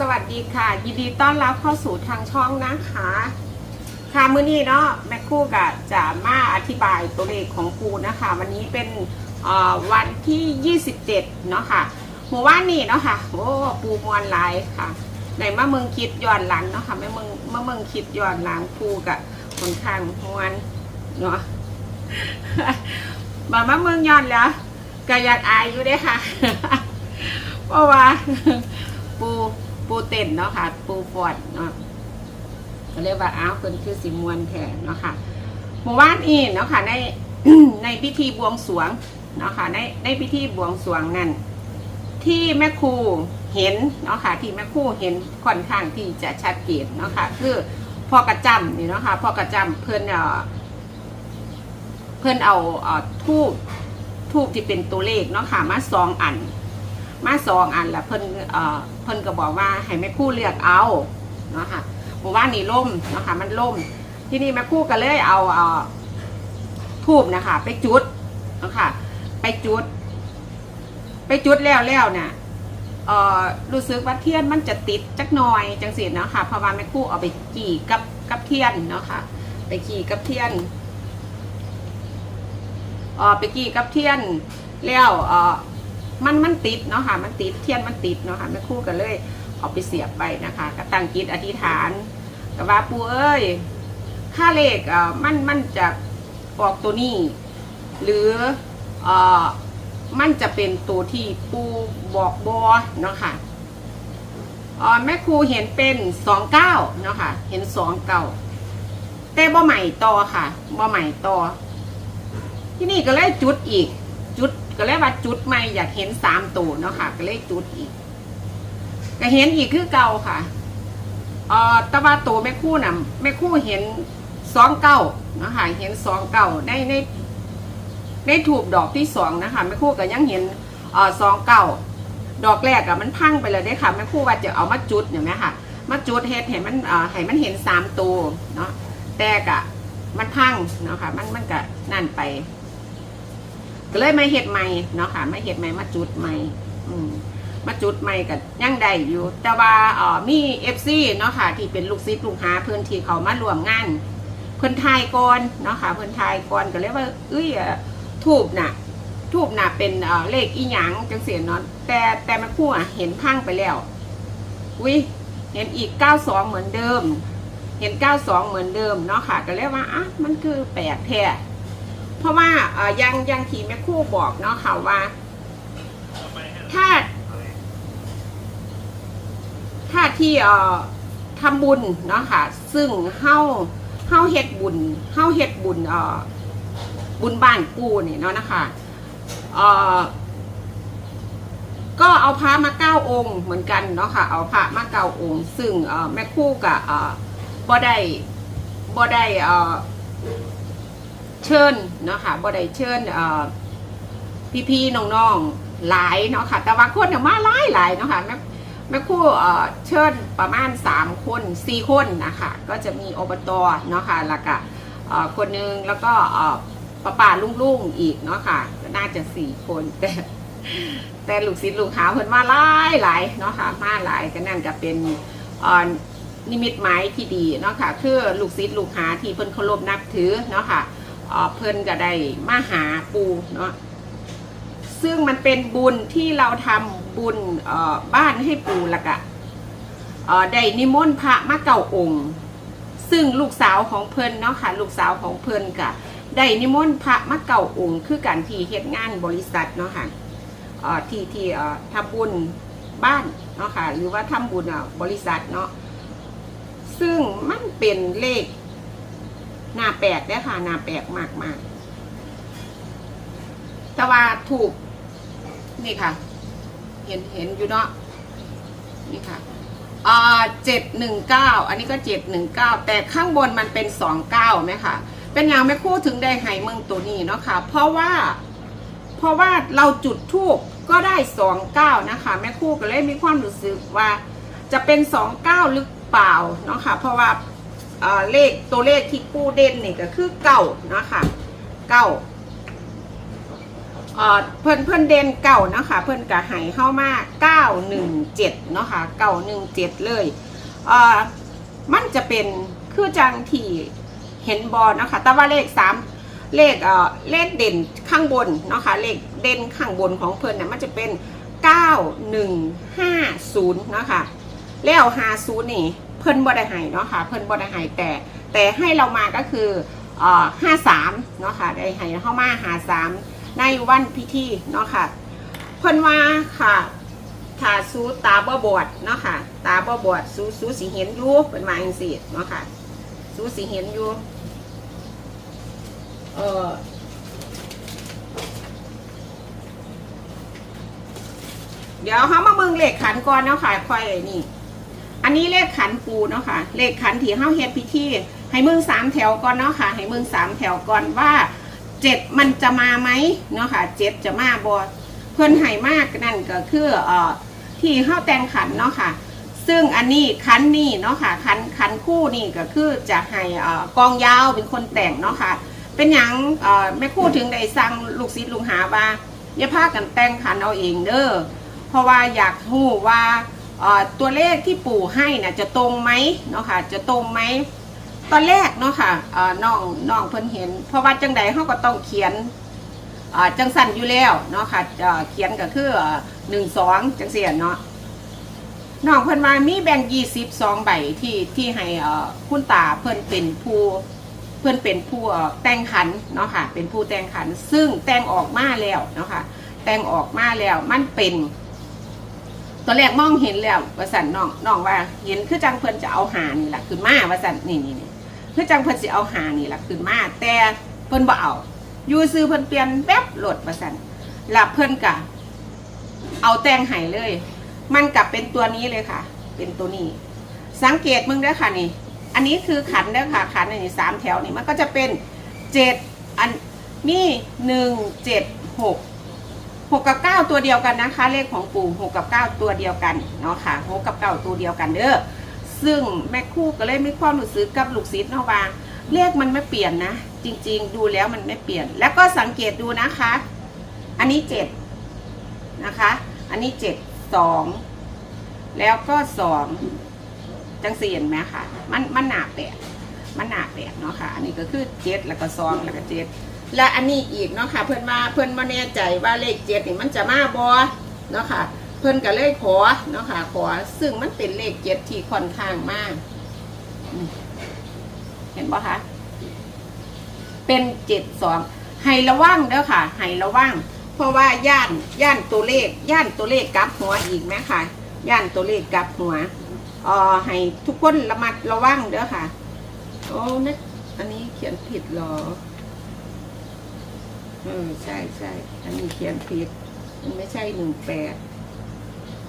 สวัสดีค่ะ ยินดีต้อนรับเข้าสู่ทางช่องนะคะ ค่ะมื้อนี้เนาะแม่คู่กับจะมาอธิบายตัวเลขของปูนะคะ วันนี้เป็นวันที่ 27 เนาะค่ะหมู่ว่านนี่เนาะค่ะโอ้ปูมวนหลายค่ะในเมื่อเมืองคิดย้อนหลังเนาะค่ะเมื่อเมืองเมื่อเมืองคิดย้อนหลังปูกับคนข้างมวนเนาะมามาเมืองย้อนแล้วก็อยากอายอยู่เด้ค่ะเพราะว่า ปู ปูเต้นเนาะค่ะ ปูฟอดเนาะก็เรียกว่าอ้าวเพิ่นคือสิมวนแทนเนาะค่ะเมื่อวานอีเนาะค่ะในในพิธีบวงสรวงเนาะค่ะในในพิธีบวงสรวงนั่นที่แม่ครูเห็นเนาะค่ะที่แม่ครูเห็นค่อนข้างที่จะชัดเจนเนาะค่ะคือพ่อกระจำนี่เนาะค่ะพ่อกระจำเพิ่อนเอ่อเพิ่อนเอาเออทูบทูบที่เป็นตัวเลขเนาะค่ะมาสองอัน มาสองอันแล้วเพิ่นเอ่อเพิ่นก็บอกว่าให้แม่คู่เลือกเอาเนาะค่ะหมู่บ้านนี่ล่มเนาะค่ะมันล่ม ที่นี่แม่คู่ก็เลยเอาเอ่อทูบนะคะไปจุดเนาะค่ะไปจุด ไปจุดแล้วแล้วเนี่ยเอ่อรู้สึกว่าเทียนมันจะติดจักหน่อยจังสิเนาะค่ะเพราะว่าแม่คู่เอาไปกี่กับกับเทียนเนาะค่ะไปกี่กับเทียนเอ่อไปกี่กับเทียนแล้วเอ่อ มันมันติดเนาะค่ะ มันติดเทียนมันติดเนาะค่ะแม่ครู่กันเลยเอาไปเสียบไปนะคะก็ตั้งจิตอธิษฐานก็ว่าปูเอ้ยค่าเลขเอ่อมันมันจะออกตัวนี้ หรือเอ่อมันจะเป็นตัวที่ปูบอกบอเนาะค่ะอ่อแม่ครูเห็นเป็นสองเก้าเนาะค่ะ เห็นสองเก้าแต่บ่ใหม่ต่อค่ะบ่ใหม่ต่อที่นี่ก็เลยจุดอีก จุด ก็เลยว่าจุดใหม่อยากเห็นสามตัวเนาะค่ะ ก็เลยจุดอีก ก็เห็นอีกคือเก่าค่ะเอ่อตะว่าตัวแม่คู่น่ะแม่คู่เห็นสองเก้าเนาะค่ะเห็นสองเก้าในในในถูกดอกที่สองนะคะแม่คู่ก็ยังเห็นเอ่อสองเก้าดอกแรกอะมันพังไปเลยได้ค่ะแม่คู่ว่าจะเอามาจุดเนี่ยไหมค่ะมาจุดเฮ็ดเห็นมันเอ่อให้มันเห็นสามตัวเนาะแต่กะมันพังเนาะค่ะมันมันก็นั่นไป ก็เลยมาเห็ดใหม่เนาะค่ะมาเห็ดใหม่มาจุดใหม่อืมมาจุดใหม่กับยังได้อยู่ แต่ว่าอ่อมีเอฟซีเนาะค่ะ ที่เป็นลูกศิษย์ลูกหาเพื่อนที่เขามารวมงานเพื่อนไทยก่อนเนาะค่ะเพื่อนไทยก่อนก็เลยว่า เอ้ยทูบน่ะทูบน่ะเป็นเลขอีหยังจังเสียเนาะแต่แต่มันคู่อะเห็นพังไปแล้วอุ้ยเห็นอีกเก้าสองเหมือนเดิม เห็นเก้าสองเหมือนเดิมเนาะค่ะ ก็เลยว่าอะมันคือแปลกแท้ เพราะว่าเออยังยังทีแม่คู่บอกเนาะค่ะว่า ถ้า ถ้าที่เอ่อทำบุญเนาะค่ะ ซึ่งเฮาเฮาเฮ็ดบุญเฮาเฮ็ดบุญเอ่อบุญบ้านกูเนี่ยเนาะนะคะเอ่อก็เอาพระมาเก้าองค์เหมือนกันเนาะค่ะ เอาพระมาเก้าองค์ ซึ่งแม่คู่กับบ่ได้บ่ได้ เชิญเนาะค่ะบ่ได้เชิญเอ่พี่ๆน้องๆหลายเนาะค่ะ แต่ว่าคนเนี่ยมาหลายหลายเนาะค่ะแม่แม่ครู่เชิญประมาณสามคนสี่คนนะคะก็จะมีอบตเนาะค่ะแล้วก็คนหนึงแล้วก็ป้าป่าลุงๆอีกเนาะค่ะก็น่าจะสี่คนแต่แต่ลูกศิษย์ลูกหาเพิ่นมาหลายหลายเนาะค่ะมาหลายก็นั่นก็เป็นนิมิตหมายที่ดีเนาะค่ะคือลูกศิษย์ลูกหาที่เพิ่นเคารพนับถือเนาะค่ะ เพิ่นก็ได้มาหาปูเนาะซึ่งมันเป็นบุญที่เราทำบุญบ้านให้ปูละกะเอ่อได้นิมนต์พระมาเก่าองค์ ซึ่งลูกสาวของเพิ่นเนาะค่ะ ลูกสาวของเพิ่นกะได้นิมนต์พระมาเก่าองค์ คือการที่เฮ็ดงานบริษัทเนาะค่ะเอ่อที่ที่ทำบุญบ้านเนาะค่ะ หรือว่าทำบุญบริษัทเนาะซึ่งมันเป็นเลข หน้าแปลกเด้ค่ะหน้าแปลกมากมากแต่ว่าถูกนี่ค่ะ เห็นเห็นอยู่เนาะนี่ค่ะอ่าเจ็ดหนึ่งเก้าอันนี้ก็เจ็ดหนึ่งเก้าแต่ข้างบนมันเป็นสองเก้าไหมคะเป็นอย่างไม่คู่ถึงได้ไห้เมืองตัวนี้เนาะค่ะ เพราะว่า เพราะว่าเราจุดทูบก็ได้สองเก้านะคะแม่คู่ก็เลยมีความรู้สึกว่า จะเป็นสองเก้าหรือเปล่าเนาะค่ะ เพราะว่า เลขตัวเลขที่กู้เด่นนี่ก็คือเก่านะคะเก้าเอ่อนเพิ่อนเด่นเก่านะคะเพิ่อนกะให้เข้ามาเก้าหนึ่งเจ็ดเนาะค่ะเก้าหนึ่งเจ็ดเลยเมันจะเป็นคือจังที่เห็นบอลนะคะแต่ว่าเลขสามเลขเอ่อเลขเด่นข้างบนเนาะค่ะเลขเด่นข้างบนของเพิ่อนเนี่ยมันจะเป็นเก้าหนึ่งห้าศูนย์นะคะแล้วหาศูนย์นี่ เพิ่นบ่ได้ให้เนาะค่ะเพิ่นบ่ได้ให้แต่แต่ให้เรามาก็คือเอ่อห้าสามเนาะค่ะได้ให้เข้ามาหาสามในวันพิธีเนาะค่ะเพิ่นว่าค่ะถ้าสูตาบ่บอดเนาะค่ะ ตาบ่บอดสูสูสิเห็นอยู่เพิ่นว่าจังซี่เนาะค่ะสูสิเห็นอยู่เออเดี๋ยวเฮามาเบิ่งเหลขขันก่อนเนาะค่ะค่อยนี่ อันนี้เลขขันปูเนาะค่ะ เลขขันที่เฮาเฮ็ดพิธีให้มึงสามแถวก่อนเนาะค่ะ ให้มึงสามแถวก่อนว่าเจ็ดมันจะมาไหมเนาะค่ะเจ็ดจะมาบอเพื่อนให้มากนั่นก็คือเอ่อที่เข้าแต่งขันเนาะค่ะ ซึ่งอันนี้ขันนี่เนาะค่ะขันขันคู่นี่ก็คือจะให้เอ่อกองยาวเป็นคนแต่งเนาะค่ะ เป็นอย่างเอ่อแม่คู่ถึงได้สั่งลูกศิษย์ลูกหาว่าอย่าพากันแต่งขันเอาเองเด้อเพราะว่าอยากรู้ว่า ตัวเลขที่ปู่ให้น่ะจะตรงไหมเนาะค่ะจะตรงไหมตอนแรกเนาะค่ะเอ่อน้องน้องเพิ่นเห็น เพราะว่าจังใดเขาก็ต้องเขียนจังสั่นอยู่แล้วเนาะค่ะเอ่อเขียนก็คือหนึ่งสองจังเสียเนาะน้องเพิ่นมามีแบ่งยี่สิบสองใบที่ที่ให้คุณตาเพิ่นเป็นผู้เพิ่นเป็นผู้แต่งขันเนาะค่ะเป็นผู้แต่งขัน ซึ่งแต่งออกมาแล้วเนาะค่ะแต่งออกมาแล้วมันเป็น ตอนแรกมองเห็นแล้วว่าสันน้องน้องว่า เห็นคือจังเพิ่นจะเอาหานี่แหละขึ้นมาว่าสันนี่นี่นี่คือจังเพิ่นสิเอาหานี่แหละขึ้นมาแต่เพิ่นบ่เอาอยู่ซื้อเพิ่นเปลี่ยนแป๊บโหลดว่าสันแล้วเพิ่นกะเอาแตงให้เลย มันกลับเป็นตัวนี้เลยค่ะ เป็นตัวนี้ สังเกตมึงเด้ค่ะนี่ อันนี้คือขันเด้ค่ะขันในนี่สามแถวนี่มันก็จะเป็นเจ็ดอันนี่หนึ่งเจ็ดหก หกกับเก้าตัวเดียวกันนะคะ เลขของปู่หกกับเก้าตัวเดียวกันเนาะค่ะหกกับเก้าตัวเดียวกันเด้อซึ่งแม่คู่ก็เลยมีความรู้สึกกับลูกศิษย์เนาะว่าเลขมันไม่เปลี่ยนนะ จริง ๆ ดูแล้วมันไม่เปลี่ยน แล้วก็สังเกตดูนะคะ อันนี้เจ็ดนะคะ อันนี้เจ็ดสองแล้วก็สองจังเสียนไหมคะมันมันหนาแปดมันหนาแปดเนาะค่ะ อันนี้ก็คือเจ็ดแล้วก็สองแล้วก็เจ็ด และอันนี้อีกเนาะค่ะ เพิ่อนมาเพิ่อนมาแน่ใจว่าเลขเจ็ดนี่มันจะมาบอเนาะค่ะ เพิ่อนก็เลยขอเนาะค่ะ ขอซึ่งมันเป็นเลขเจ็ดที่ค่อนข้างมาก เห็นปะคะ เป็นเจ็ดสองให้ระวังเด้อค่ะ ให้ระวังเพราะว่าย่านย่านตัวเลขย่านตัวเลขกลับหัวอีกไหมค่ะ ย่านตัวเลขกลับหัวอ่อให้ทุกคนระมัดระวังเด้อค่ะ โอ้นึกอันนี้เขียนผิดหรอ เออใช่ใช่ อันนี้เขียนผิด มันไม่ใช่หนึ่งแปด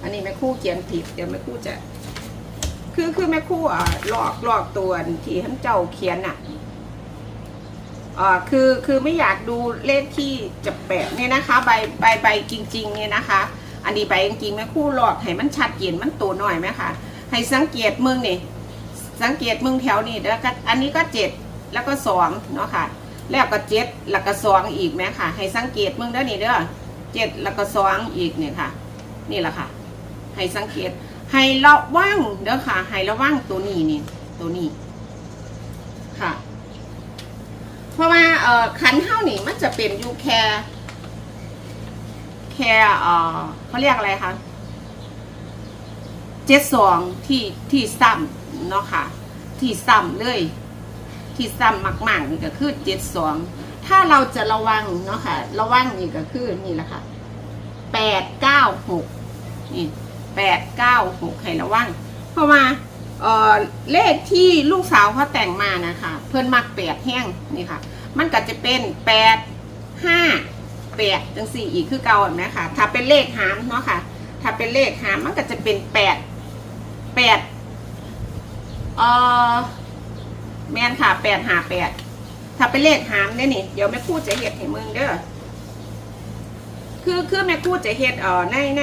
อันนี้แม่คู่เขียนผิด เดี๋ยวแม่คู่จะ คือคือแม่คู่อะหลอกหลอกตัวที่ท่านเจ้าเขียนอะอ่าคือคือไม่อยากดูเลขที่จะแปะเนี่ยนะคะ ใบใบใบจริง ๆ เนี่ยนะคะ อันนี้ใบจริงๆแม่คู่หลอกให้มันชัดเจนมันตัวหน่อยไหมคะให้สังเกตมึงนี่สังเกตมึงแถวนี้แล้วก็อันนี้ก็เจ็ดแล้วก็สองเนาะค่ะ แล้วก็เจ็ดแล้วก็สองอีกไหมค่ะ ให้สังเกตมึงเด้อนี่เด้อเจ็ดแล้วก็สองอีกเนี่ยค่ะ นี่แหละค่ะ ให้สังเกต ให้ระวังเด้อค่ะ ให้ระวังตัวนี้นี่ตัวนี้ ค่ะ เพราะว่าเอ่อขันเท่านี่มันจะเป็นอยูแค่แค่เอ่อเขาเรียกอะไรคะเจ็ดสองที่ที่ซ้ำเนาะค่ะ ที่ซ้ำเลย ที่ซ้ำมากๆนี่ก็คือเจ็ดสองถ้าเราจะระวังเนาะค่ะ ระวังนี่ก็คือนี่แหละค่ะแปดเก้าหกนี่แปดเก้าหกให้ระวัง เพราะว่าเอ่อเลขที่ลูกสาวเขาแต่งมานะคะ เพื่อนมักแปดแห้งนี่ค่ะ มันก็จะเป็นแปดห้าแปดจังสี่อีกคือเก่าเห็นไหมค่ะถ้าเป็นเลขหามเนาะค่ะ ถ้าเป็นเลขหามมันก็จะเป็นแปดแปดเอ่อ แม่นค่ะแปดหาแปดถ้าเป็นเลขหามเนี่ยนี่ เดี๋ยวแม่คู่จะเฮ็ดให้มึงเด้อคือคือแม่คู่จะเฮ็ดเอ่อในใน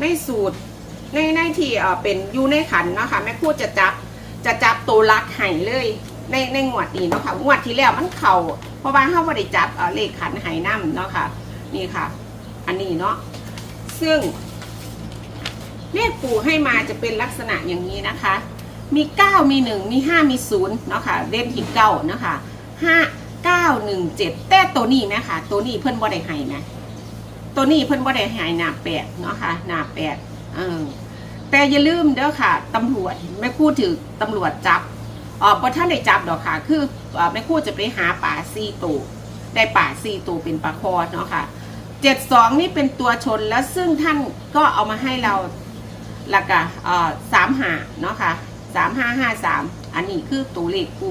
ในสูตร ในในที่เอ่อเป็นอยู่ในขันเนาะค่ะแม่คู่จะจับจะจับตัวรักไห้เลยในในงวดนี้เนาะค่ะงวดที่แล้วมันเข่าเพราะว่าเขาไม่ได้จับเอ่อเลขขันไหน้ำเนาะค่ะ นี่ค่ะ อันนี้เนาะซึ่งเลขปู่ให้มาจะเป็นลักษณะอย่างนี้นะคะ มี 9 มี 1 มี 5 มี0เนาะค่ะเล่นที่เก้าเนาะค่ะ5 9 1 7 แต่ตัวนี้ไหมคะ ตัวนี้เพิ่นบ่ได้ให้นะ ตัวนี้เพิ่นบ่ได้ให้หน้าแปดเนาะค่ะหน้าแปดเออแต่อย่าลืมเด้อค่ะตำรวจแม่คู่ถือตำรวจจับอ๋อบ่ท่านได้จับดอกค่ะ คืออ่อแม่คู่จะไปหาป่าซีตัวได้ป่าซีตัวเป็นปลาคอเนาะค่ะเจ็ดสองนี่เป็นตัวชนแล้วซึ่งท่านก็เอามาให้เราแล้วก็เอ่อสามหาเนาะค่ะ สามห้าห้าสามอันนี้คือตัวเลขปู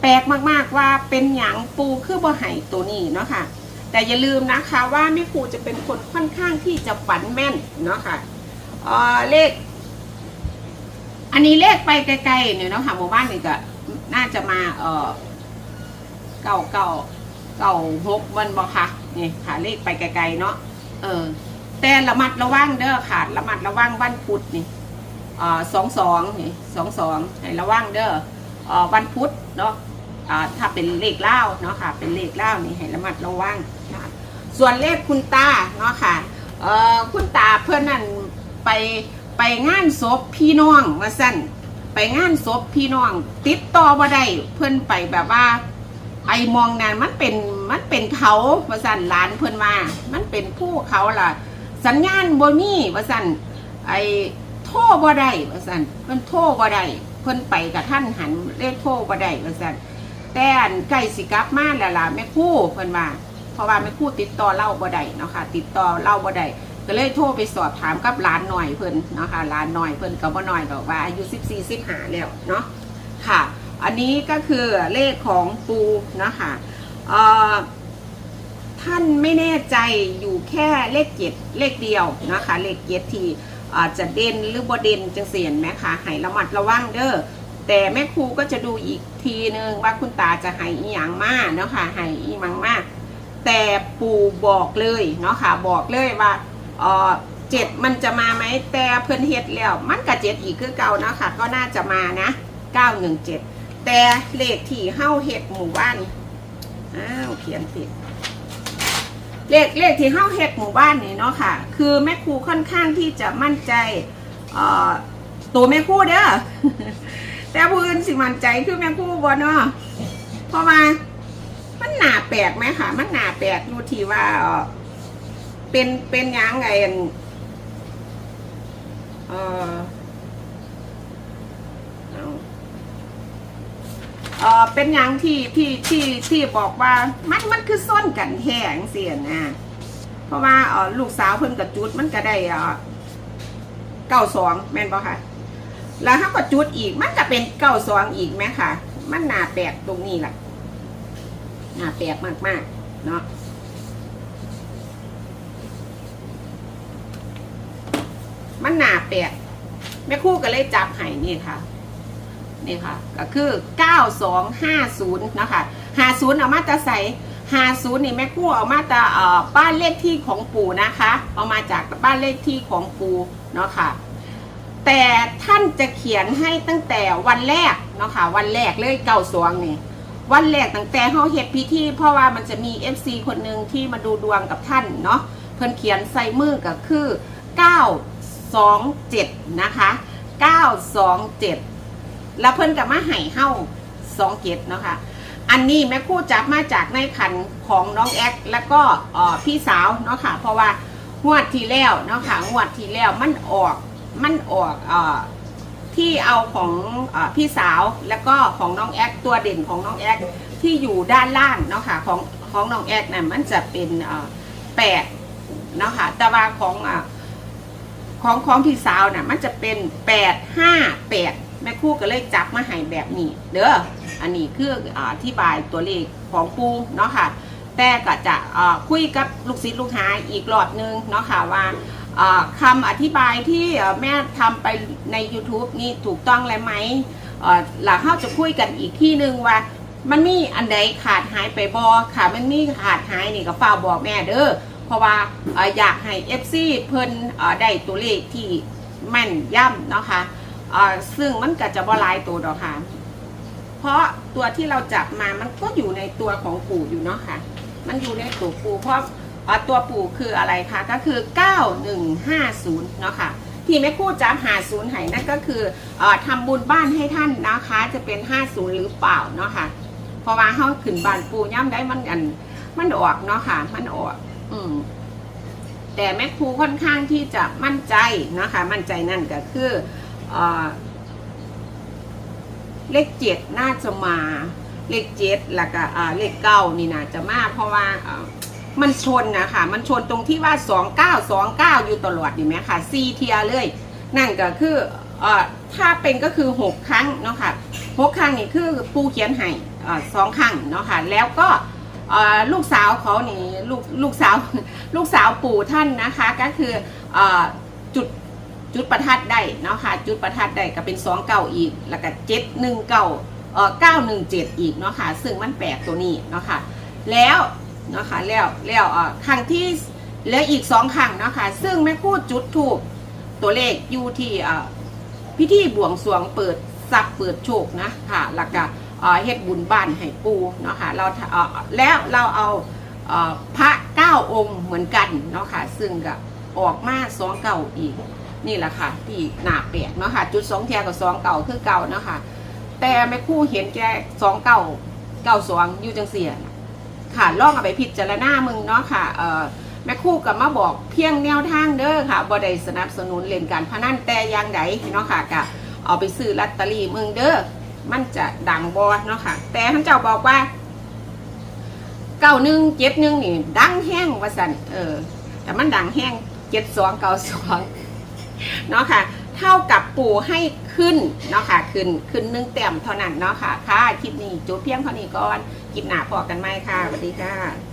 แปลกมากๆว่าเป็นหยังปูคือบ่ไห่ตัวนี้เนาะค่ะ แต่อย่าลืมนะคะว่าแม่ครูจะเป็นคนค่อนข้างที่จะฝันแม่นเนาะค่ะเออเลข อันนี้เลขไปไกลๆเนี่ยเนาะค่ะหมู่บ้านนี่ก็น่าจะมาเอ่อเก่าเก่าเก่าหกวันบ่ค่ะนี่ค่ะเลขไปไกลๆเนาะเออแต่ระมัดระวังเด้อค่ะ ระมัดระวังวันพุธนี่ สองสองนี่สองสองให้ระวังเด้ออวันพุธเนาะถ้าเป็นเลขเล่าเนาะค่ะ เป็นเลขเล่านี่ให้ระมัดระวังนะคะส่วนเลขคุณตาเนาะค่ะคุณตาเพื่อนนั่นไปไปงานศพพี่น้องมาสั่นไปงานศพพี่น้อง ติดต่อบ่ได้เพื่อนไปแบบว่า ไอมองนันมันเป็นมันเป็นเขาว่าสั่นหลานเพิ่อนว่ามันเป็นผู้เขาล่ะ สัญญาณบ่มีว่าสั่นไอ รบ่ได้ว่าสั่นเพิ่นโทรบ่ได้เพิ่นไปกับท่านหันเลขโทรบ่ได้ว่าสั่นแต่อันใกล้สิกลับมาแล้วล่ะแม่ครู่เพิ่นว่าเพราะว่าแม่ครู่ติดต่อเล่าบ่ได้เนาะค่ะ ติดต่อเล่าบ่ได้ก็เลยโทรไปสอบถามกับหลานหน่อยเพิ่นเนาะค่ะหลานหน่อยเพิ่นก็บ่น้อยดอกว่าอายุ14 15แล้วเนาะค่ะ อันนี้ก็คือเลขของปูนะคะเอ่อท่านไม่แน่ใจอยู่แค่เลขเจ็ดเลขเดียวนะคะ เลขเจ็ดที อาจจะเด่นหรือบ่เด่นจังเสียนไหมคะให้ระมัดระวังเด้อแต่แม่ครูก็จะดูอีกทีนึงว่าคุณตาจะให้อีหยังมาเนาะค่ะให้อีมังมากแต่ปู่บอกเลยเนาะค่ะบอกเลยว่าเออเจ็ดมันจะมาไหมแต่เพิ่นเฮ็ดแล้ว มันกับเจ็ดอีกคือเก่าเนาะค่ะก็น่าจะมานะเก้าหนึ่งเจ็ดแต่เลขที่เฮ้าเห็ดหมู่บ้านอ้าวเขียนผิด เลขเลขที่เฮ้าเห็ดหมู่บ้านนี่เนาะค่ะ คือแม่ครูค่อนข้างที่จะมั่นใจตัวแม่ครูเด้อแต่ผู้อื่นสิมั่นใจคือแม่ครูบ่เนาะเพราะว่ามันหนาแปลกไหมค่ะ มันหนาแปลกดูที่ว่าเป็นเป็นยังไงอันเออเอา เออเป็นอย่างที่ที่ที่ที่บอกว่ามันมันคือซ่อนกันแท้งเสียนะเพราะว่าเออลูกสาวเพิ่นกับจุดมันก็ได้เออเก้าสองแม่นบ่ค่ะแล้วถ้าก็จุดอีกมันก็เป็นเก้าสองอีกไหมค่ะ มันหนาแปลกตรงนี้แหละหนาแปลกมากๆเนาะมันหนาแปลกแม่คู่ก็เลยจับให้นี่ค่ะ นี่ค่ะก็คือ 9250 นะคะ 50 เอามาตาใส่50นี่แม่กู้เอามาตาเอ่อบ้านเลขที่ของปู่นะคะ เอามาจากบ้านเลขที่ของปู่เนาะค่ะแต่ท่านจะเขียนให้ตั้งแต่วันแรกเนาะค่ะวันแรกเลยเก้าสวงนี่วันแรกตั้งแต่เฮาเฮ็ดพิธีเพราะว่ามันจะมี FC คนหนึ่งที่มาดูดวงกับท่านเนาะเพิ่นเขียนใส่มือก็คือ 927 นะคะ 927 แล้วเพิ่นกับมาให้เฮ้าสองเกตเนาะค่ะอันนี้แม่คู่จับมาจากในขันของน้องแอ๊กแล้วก็พี่สาวเนาะค่ะ เพราะว่างวดที่แล้วเนาะค่ะงวดที่แล้วมันออกมันออกอที่เอาของอพี่สาวแล้วก็ของน้องแอ๊กตัวเด่นของน้องแอ๊กที่อยู่ด้านล่างเนาะค่ะของของน้องแอ๊กน่ะมันจะเป็นแปดเนาะค่ะแต่ว่าของอของของพี่สาวน่ะมันจะเป็นแปดห้าแปด แม่ครู่ก็เลยจับมาให้แบบนี้ เด้ออันนี้คืออธิบายตัวเลขของปูเนาะค่ะ แต่ก็จะคุยกับลูกศิษย์ลูกหาอีกรอบนึงเนาะค่ะว่าอ่าคำอธิบายที่แม่ทำไปใน YouTube นี่ถูกต้องแล้วไหมหลังเข้าจะคุยกันอีกที่นึงว่ามันมีอันใดขาดหายไปบอค่ะ มันมีขาดหายนี่ก็ฝ้าบอกแม่เด้อเพราะว่าอยากให้ FC เพิ่นได้ตัวเลขที่แม่นย่ำเนาะค่ะเอ่อ ซึ่งมันก็จะบ่ลายตัวดอกค่ะ เพราะตัวที่เราจับมามันก็อยู่ในตัวของปู่อยู่เนาะค่ะ มันอยู่ในตัวปู่เพราะตัวปู่คืออะไรคะก็คือ 9150 เนาะค่ะ ที่แม่คู่จะหาศูนย์ให้นั่นก็คือออทำบุญบ้านให้ท่านนะคะ จะเป็น 50 หรือเปล่าเนาะค่ะ เพราะว่าเขาขึ้นบ้านปู่ย่ำได้มันอัน มันออกเนาะค่ะ มันออก อืมแต่แม่ครูค่อนข้างที่จะมั่นใจนะคะ มั่นใจนั่นก็คือ เลขเจ็ดน่าจะมาเลขเจ็ดแล้วก็เลขเก้านี่นะจะมาเพราะว่ามันชนนะคะมันชนตรงที่ว่าสองเก้าสองเก้าอยู่ตลอดอยู่ไหมคะซีเทียเลย นั่นก็คือเอถ้าเป็นก็คือหกครั้งเนาะค่ะหกครั้งนี่คือปูเขียนให้สองครั้งเนาะค่ะแล้วก็ลูกสาวเขานี่ลูกลูกสาวลูกสาวปู่ท่านนะคะก็คืออจุด จุดประทัดได้เนาะค่ะจุดประทัดได้ก็เป็นสองเก้าอีก แล้วก็เจ็ดหนึ่งเก้าเออเก้าหนึ่งเจ็ดอีกเนาะค่ะซึ่งมันแปลกตัวนี้เนาะค่ะแล้วเนาะค่ะแล้วแล้วเออครั้งที่เหลืออีกสองครั้งเนาะค่ะซึ่งแม่คู่จุดถูกตัวเลขอยู่ที่เอ่อพิธีบวงสรวงเปิดทรัพย์เปิดโชคนะค่ะแล้วก็เอ่อเฮ็ดบุญบ้านให้ปูเนาะค่ะเราเอ่อแล้วเราเอาเอ่อพระเก้าองค์เหมือนกันเนาะค่ะซึ่งก็ออกมาสองเก่าอีก นี่แหละค่ะ ที่หนาแปลกเนาะค่ะ จุดสองเทียกับสองเก่าคือเก่าเนาะค่ะ แต่ไม่คู่เห็นแค่สองเก่าเก่าสองอยู่จังเสียน่ะค่ะลองเอาไปพิจารณามึงเนาะค่ะเอ่อแม่คู่กับมาบอกเพียงแนวทางเด้อค่ะบ่ได้สนับสนุนเล่นการพนันแต่อย่างใดเนาะค่ะกะเอาไปซื้อลอตเตอรี่มึงเด้อมันจะดังบอเนาะค่ะ แต่ท่านเจ้าบอกว่าเก้าหนึ่งเจ็ดหนึ่งนี่ดังแห้งว่าสันเออ แต่มันดังแห้งเจ็ดสองเก้าสอง เนาะค่ะ เท่ากับปู่ให้ขึ้นเนาะค่ะ ขึ้นขึ้นหนึ่งแต้มเท่านั้นเนาะค่ะ ค่ะ คลิปนี้จุดเพียงเท่านี้ก่อน คลิปหน้าพอกันไหมค่ะสวัสดีค่ะ